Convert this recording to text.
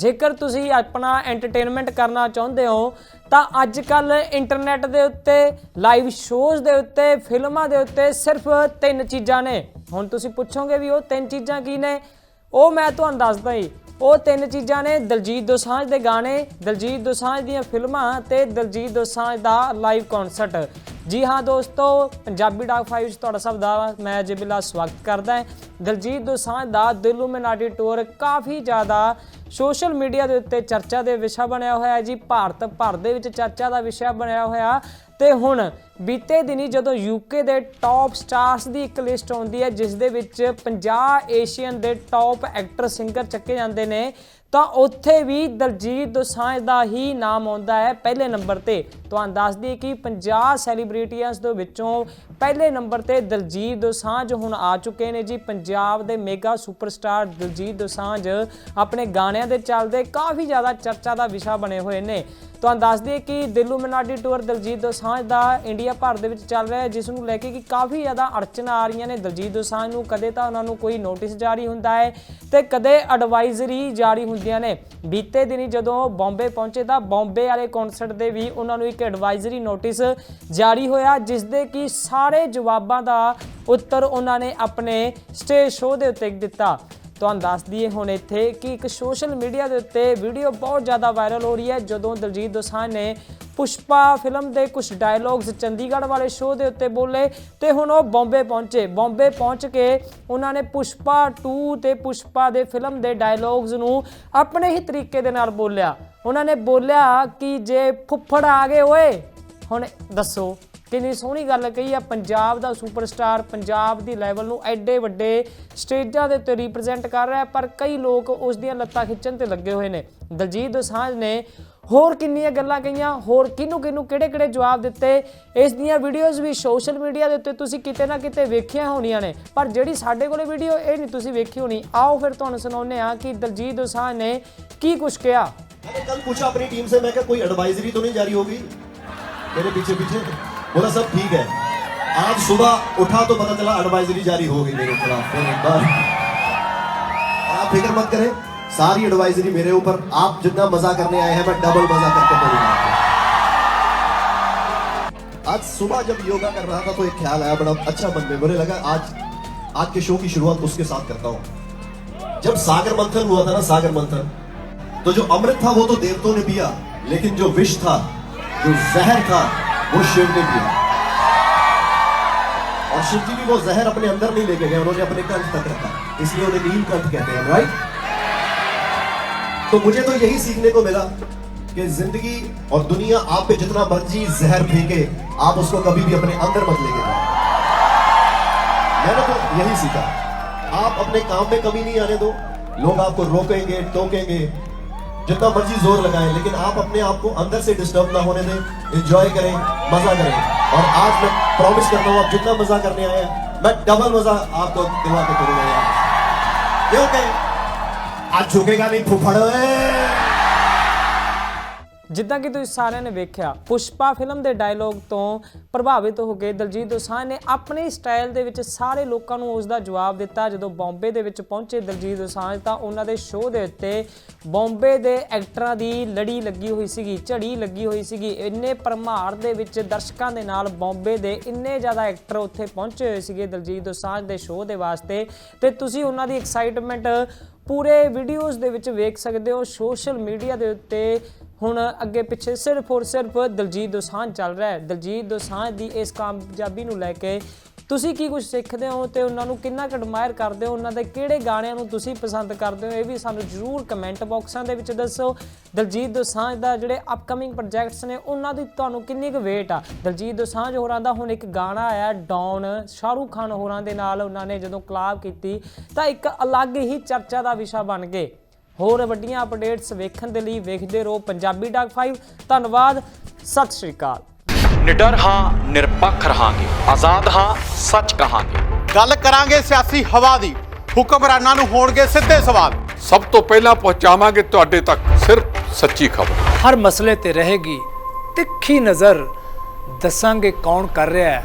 ਜੇਕਰ ਤੁਸੀਂ ਆਪਣਾ ਐਂਟਰਟੇਨਮੈਂਟ ਕਰਨਾ ਚਾਹੁੰਦੇ ਹੋ, ਤਾਂ ਅੱਜ ਕੱਲ ਇੰਟਰਨੈਟ ਦੇ ਉੱਤੇ ਲਾਈਵ ਸ਼ੋਜ਼ ਦੇ ਉੱਤੇ, ਫਿਲਮਾਂ ਦੇ ਉੱਤੇ ਸਿਰਫ ਤਿੰਨ ਚੀਜ਼ਾਂ ਨੇ। ਹੁਣ ਤੁਸੀਂ ਪੁੱਛੋਗੇ ਵੀ ਉਹ ਤਿੰਨ ਚੀਜ਼ਾਂ ਕੀ ਨੇ? ਉਹ ਮੈਂ ਤੁਹਾਨੂੰ ਦੱਸਦਾ ਹੀ ਉਹ ਤਿੰਨ ਚੀਜ਼ਾਂ ਨੇ ਦਲਜੀਤ ਦੋਸਾਂਝ ਦੇ ਗਾਣੇ, ਦਲਜੀਤ ਦੋਸਾਂਝ ਦੀਆਂ ਫਿਲਮਾਂ ਤੇ ਦਲਜੀਤ ਦੋਸਾਂਝ ਦਾ ਲਾਈਵ ਕਨਸਰਟ ਜੀ ਹਾਂ ਦੋਸਤੋ, ਪੰਜਾਬੀ ਡਾਕ 5 ਵਿੱਚ ਤੁਹਾਡਾ ਸਭ ਦਾ ਮੈਂ ਜਿਬਿਲਾ ਸਵਾਗਤ ਕਰਦਾ ਹਾਂ। ਦਲਜੀਤ ਦੋਸਾਂਝ ਦਾ ਦਿਲੂਮਿਨਾਟੀ ਟੂਰ ਕਾਫੀ ਜ਼ਿਆਦਾ ਸੋਸ਼ਲ ਮੀਡੀਆ ਦੇ ਉੱਤੇ ਚਰਚਾ ਦੇ ਵਿਸ਼ਾ ਬਣਿਆ ਹੋਇਆ ਹੈ ਜੀ। ਭਾਰਤ ਭਰ ਦੇ ਵਿੱਚ ਚਰਚਾ ਦਾ ਵਿਸ਼ਾ ਬਣਿਆ ਹੋਇਆ। ਤੇ ਹੁਣ ਬੀਤੇ ਦਿਨੀ ਜਦੋਂ ਯੂਕੇ ਦੇ ਟੌਪ ਸਟਾਰਸ ਦੀ ਇੱਕ ਲਿਸਟ ਆਉਂਦੀ ਹੈ, ਜਿਸ ਦੇ ਵਿੱਚ 50 ਏਸ਼ੀਅਨ ਦੇ ਟੌਪ ਐਕਟਰ ਸਿੰਗਰ ਚੱਕੇ ਜਾਂਦੇ ਨੇ, ਤਾਂ ਉੱਥੇ ਵੀ ਦਲਜੀਤ ਦੋਸਾਂਝ ਦਾ ਹੀ ਨਾਮ ਆਉਂਦਾ ਹੈ ਪਹਿਲੇ ਨੰਬਰ ਤੇ। ਤੁਹਾਨੂੰ ਦੱਸ ਦਈਏ ਕਿ 50 ਸੈਲੀਬ੍ਰਿਟੀਆਂ ਦੇ ਵਿੱਚੋਂ ਪਹਿਲੇ ਨੰਬਰ ਤੇ ਦਲਜੀਤ ਦੋਸਾਂਝ ਹੁਣ ਆ ਚੁੱਕੇ ਨੇ ਜੀ। ਪੰਜਾਬ ਦੇ ਮੇਗਾ ਸੁਪਰਸਟਾਰ ਦਲਜੀਤ ਦੋਸਾਂਝ ਆਪਣੇ ਗਾਣਿਆਂ ਦੇ ਚੱਲਦੇ ਕਾਫੀ ਜ਼ਿਆਦਾ ਚਰਚਾ ਦਾ ਵਿਸ਼ਾ ਬਣੇ ਹੋਏ ਨੇ। ਤੁਹਾਨੂੰ ਦੱਸ ਦਈਏ ਕਿ ਮਨਾਡੀ ਟੂਰ ਦਲਜੀਤ ਦੋਸਾਂਝ ਦਾ ਇੰਡੀਆ ਭਰ ਦੇ ਵਿੱਚ ਚੱਲ ਰਿਹਾ ਹੈ, ਜਿਸ ਨੂੰ ਲੈ ਕੇ ਕਿ ਕਾਫੀ ਜ਼ਿਆਦਾ ਅੜਚਨਾਂ ਆ ਰਹੀਆਂ ਨੇ। ਦਲਜੀਤ ਦੋਸਾਂਝ ਨੂੰ ਕਦੇ ਤਾਂ ਉਹਨਾਂ ਨੂੰ ਕੋਈ ਨੋਟਿਸ ਜਾਰੀ ਹੁੰਦਾ ਹੈ ਤੇ ਕਦੇ ਐਡਵਾਈਜ਼ਰੀ ਜਾਰੀ ਹੁੰਦੀਆਂ ਨੇ। ਬੀਤੇ ਦਿਨੀ ਜਦੋਂ ਬੰਬੇ ਪਹੁੰਚੇ ਤਾਂ ਬੰਬੇ ਵਾਲੇ ਕਨਸਰਟ ਦੇ ਵੀ ਉਹਨਾਂ ਨੂੰ ਇੱਕ ਐਡਵਾਈਜ਼ਰੀ ਨੋਟਿਸ ਜਾਰੀ ਹੋਇਆ, ਜਿਸ ਦੇ ਕਿ ਸਾਰੇ ਜਵਾਬਾਂ ਦਾ ਉੱਤਰ ਉਹਨਾਂ ਨੇ ਆਪਣੇ ਸਟੇਜ ਸ਼ੋਅ ਦੇ ਉੱਤੇ ਦਿੱਤਾ। ਤੁਹਾਨੂੰ ਦੱਸ ਦਈਏ ਹੁਣ ਇੱਥੇ ਕਿ ਇੱਕ ਸੋਸ਼ਲ ਮੀਡੀਆ ਦੇ ਉੱਤੇ ਵੀਡੀਓ ਬਹੁਤ ਜ਼ਿਆਦਾ ਵਾਇਰਲ ਹੋ ਰਹੀ ਹੈ, ਜਦੋਂ ਦਲਜੀਤ ਦੋਸਾਂਝ ਨੇ ਪੁਸ਼ਪਾ ਫਿਲਮ ਦੇ ਕੁਝ ਡਾਇਲੌਗਸ ਚੰਡੀਗੜ੍ਹ ਵਾਲੇ ਸ਼ੋਅ ਦੇ ਉੱਤੇ ਬੋਲੇ ਤੇ ਹੁਣ ਉਹ ਬੰਬੇ ਪਹੁੰਚੇ। ਬੰਬੇ ਪਹੁੰਚ ਕੇ ਉਹਨਾਂ ਨੇ ਪੁਸ਼ਪਾ 2 ਤੇ ਪੁਸ਼ਪਾ ਦੇ ਫਿਲਮ ਦੇ ਡਾਇਲੌਗਸ ਨੂੰ ਆਪਣੇ ਹੀ ਤਰੀਕੇ ਦੇ ਨਾਲ ਬੋਲਿਆ। ਉਹਨਾਂ ਨੇ ਬੋਲਿਆ ਕਿ ਜੇ ਫੁੱਫੜ ਆ ਗਏ ਓਏ, ਹੁਣ ਦੱਸੋ। ਕਿੰਨੀ ਸੋਹਣੀ ਗੱਲ ਕਹੀ ਆ ਪੰਜਾਬ ਦਾ ਸੁਪਰਸਟਾਰ ਪੰਜਾਬ ਦੀ ਲੈਵਲ ਨੂੰ ਐਡੇ ਵੱਡੇ ਸਟੇਜਾਂ ਦੇ ਉੱਤੇ ਰਿਪਰੈਜ਼ੈਂਟ ਕਰ ਰਿਹਾ ਹੈ, ਪਰ ਕਈ ਲੋਕ ਉਸ ਦੀਆਂ ਲੱਤਾਂ ਖਿੱਚਣ ਤੇ ਲੱਗੇ ਹੋਏ ਨੇ ਦਲਜੀਤ ਦੋਸਾਂਝ ਨੇ ਹੋਰ ਕਿੰਨੀਆਂ ਗੱਲਾਂ ਕਹੀਆਂ ਹੋਰ ਕਿਹਨੂੰ ਕਿਹਨੂੰ ਕਿਹੜੇ ਕਿਹੜੇ ਜਵਾਬ ਦਿੱਤੇ ਇਸ ਦੀਆਂ ਵੀਡੀਓਜ਼ ਵੀ ਸੋਸ਼ਲ ਮੀਡੀਆ ਦੇ ਉੱਤੇ ਤੁਸੀਂ ਕਿਤੇ ਨਾ ਕਿਤੇ ਵੇਖੀਆਂ ਹੋਣੀਆਂ ਨੇ ਪਰ ਜਿਹੜੀ ਸਾਡੇ ਕੋਲੇ ਵੀਡੀਓ ਇਹ ਨਹੀਂ ਤੁਸੀਂ ਵੇਖੀ ਹੋਣੀ ਆਓ ਫਿਰ ਤੁਹਾਨੂੰ ਸੁਣਾਉਂਦੇ ਆ ਕਿ ਦਲਜੀਤ ਦੋਸਾਂਝ ਨੇ ਕੀ ਕੁਝ ਕਿਹਾ मैंने कल पूछा अपनी टीम से मैं क्या कोई एडवाइजरी तो नहीं जारी होगी मेरे पीछे पीछे बोला, सब ठीक है। आज सुबह उठा तो पता चला एडवाइजरी जारी हो गई मेरे खिलाफ। आप फ़िक्र मत करें, सारी एडवाइजरी मेरे ऊपर। आप जितना मज़ा करने आए हैं, मैं डबल मज़ा करके करूँगा आज सुबह जब योगा कर रहा था तो एक ख्याल आया, बड़ा अच्छा मन में। मुझे लगा, आज आज के शो की शुरुआत उसके साथ करता हूँ। जब सागर मंथन हुआ था ना, सागर मंथन तो जो अमृत था, वो तो देवतों ने पिया, लेकिन जो विष था, जो जहर था वो शिव ने पिया और शिव जी भी वो जहर अपने अंदर नहीं लेके गए, उन्होंने अपने कंठ तक रखा। इसलिए उन्हें नीलकंठ कहते हैं राइट तो मुझे तो यही सीखने को मिला कि ज़िंदगी और दुनिया आप पे जितना मर्ज़ी जहर फेंके, आप उसको कभी भी अपने अंदर मत लेके जाओ। मैंने तो यही सीखा। आप अपने काम में कमी नहीं आने दो। लोग आपको रोकेंगे, टोकेंगे जितना मर्ज़ी ज़ोर लगाएँ, लेकिन आप अपने आप को अंदर से डिस्टर्ब ना होने दें एंजॉय करें, मज़ा करें। और आज मैं प्रॉमिस करता हूँ, आप जितना मज़ा करने आए मैं डबल मज़ा आपको दिला के करूँगा। यार आज झुकेगा नहीं फुफड़ ਜਿੱਦਾਂ ਕਿ ਤੁਸੀਂ ਸਾਰਿਆਂ ਨੇ ਵੇਖਿਆ, ਪੁਸ਼ਪਾ ਫਿਲਮ ਦੇ ਡਾਇਲੋਗ ਤੋਂ ਪ੍ਰਭਾਵਿਤ ਹੋ ਕੇ ਦਲਜੀਤ ਦੋਸਾਂਝ ਨੇ ਆਪਣੇ ਸਟਾਈਲ ਦੇ ਵਿੱਚ ਸਾਰੇ ਲੋਕਾਂ ਨੂੰ ਉਸ ਦਾ ਜਵਾਬ ਦਿੱਤਾ। ਜਦੋਂ ਬੰਬੇ ਦੇ ਵਿੱਚ ਪਹੁੰਚੇ ਦਲਜੀਤ ਦੋਸਾਂਝ ਤਾਂ ਉਹਨਾਂ ਦੇ ਸ਼ੋਅ ਦੇ ਉੱਤੇ ਬੰਬੇ ਦੇ ਐਕਟਰਾਂ ਦੀ ਲੜੀ ਲੱਗੀ ਹੋਈ ਸੀਗੀ, ਝੜੀ ਲੱਗੀ ਹੋਈ ਸੀਗੀ। ਇੰਨੇ ਪਰਮਾਰ ਦੇ ਵਿੱਚ ਦਰਸ਼ਕਾਂ ਦੇ ਨਾਲ ਬੰਬੇ ਦੇ ਇੰਨੇ ਜ਼ਿਆਦਾ ਐਕਟਰ ਉੱਥੇ ਪਹੁੰਚੇ ਹੋਏ ਸੀਗੇ ਦਲਜੀਤ ਦੋਸਾਂਝ ਦੇ ਸ਼ੋਅ ਦੇ ਵਾਸਤੇ। ਤੇ ਤੁਸੀਂ ਉਹਨਾਂ ਦੀ ਐਕਸਾਈਟਮੈਂਟ ਪੂਰੇ ਵੀਡੀਓਜ਼ ਦੇ ਵਿੱਚ ਵੇਖ ਸਕਦੇ ਹੋ। ਸੋਸ਼ਲ ਮੀਡੀਆ ਦੇ ਉੱਤੇ ਹੁਣ ਅੱਗੇ ਪਿੱਛੇ ਸਿਰਫ ਔਰ ਸਿਰਫ ਦਲਜੀਤ ਦੋਸਾਂਝ ਚੱਲ ਰਿਹਾ ਹੈ। ਦਲਜੀਤ ਦੋਸਾਂਝ ਦੀ ਇਸ ਕਾਮਯਾਬੀ ਨੂੰ ਲੈ ਕੇ ਤੁਸੀਂ ਕੀ ਕੁਝ ਸਿੱਖਦੇ ਹੋ ਤੇ ਉਹਨਾਂ ਨੂੰ ਕਿੰਨਾ ਕੁ ਐਡਮਾਇਰ ਕਰਦੇ ਹੋ? ਉਹਨਾਂ ਦੇ ਕਿਹੜੇ ਗਾਣਿਆਂ ਨੂੰ ਤੁਸੀਂ ਪਸੰਦ ਕਰਦੇ ਹੋ? ਇਹ ਵੀ ਸਾਨੂੰ ਜਰੂਰ ਕਮੈਂਟ ਬਾਕਸਾਂ ਦੇ ਵਿੱਚ ਦੱਸੋ। ਦਲਜੀਤ ਦੋਸਾਂਝ ਦਾ ਜਿਹੜੇ ਅਪਕਮਿੰਗ ਪ੍ਰੋਜੈਕਟਸ ਨੇ, ਉਹਨਾਂ ਦੀ ਤੁਹਾਨੂੰ ਕਿੰਨੀ ਕੁ ਵੇਟ ਆ? ਦਲਜੀਤ ਦੋਸਾਂਝ ਹੋਰਾਂ ਦਾ ਹੁਣ ਇੱਕ ਗਾਣਾ ਆਇਆ ਡੌਨ ਸ਼ਾਹਰੂਖ ਖਾਨ ਹੋਰਾਂ ਦੇ ਨਾਲ ਉਹਨਾਂ ਨੇ ਜਦੋਂ ਕਲਾਬ ਕੀਤੀ, ਤਾਂ ਇੱਕ ਅਲੱਗ ਹੀ ਚਰਚਾ ਦਾ ਵਿਸ਼ਾ ਬਣ ਗਏ। ਹੋਰ ਵੱਡੀਆਂ ਅਪਡੇਟਸ ਵੇਖਣ ਦੇ ਲਈ ਵੇਖਦੇ ਰਹੋ ਪੰਜਾਬੀ ਡਾਕ 5 ਧੰਨਵਾਦ ਸਤਿ ਸ਼੍ਰੀ ਅਕਾਲ। ਨਿਡਰ ਹਾਂ ਨਿਰਪੱਖ ਰਹਾਂਗੇ। ਆਜ਼ਾਦ ਹਾਂ ਸੱਚ ਕਹਾਂਗੇ। ਗੱਲ ਕਰਾਂਗੇ ਸਿਆਸੀ ਹਵਾ ਦੀ। ਹੁਕਮਰਾਨਾਂ ਨੂੰ ਹੋਣਗੇ ਸਿੱਧੇ ਸਵਾਲ। ਸਭ ਤੋਂ ਪਹਿਲਾਂ ਪਹੁੰਚਾਵਾਂਗੇ ਤੁਹਾਡੇ ਤੱਕ ਸਿਰਫ ਸੱਚੀ ਖਬਰ। ਹਰ ਮਸਲੇ ਤੇ ਰਹੇਗੀ ਤਿੱਖੀ ਨਜ਼ਰ। ਦੱਸਾਂਗੇ ਕੌਣ ਕਰ ਰਿਹਾ ਹੈ।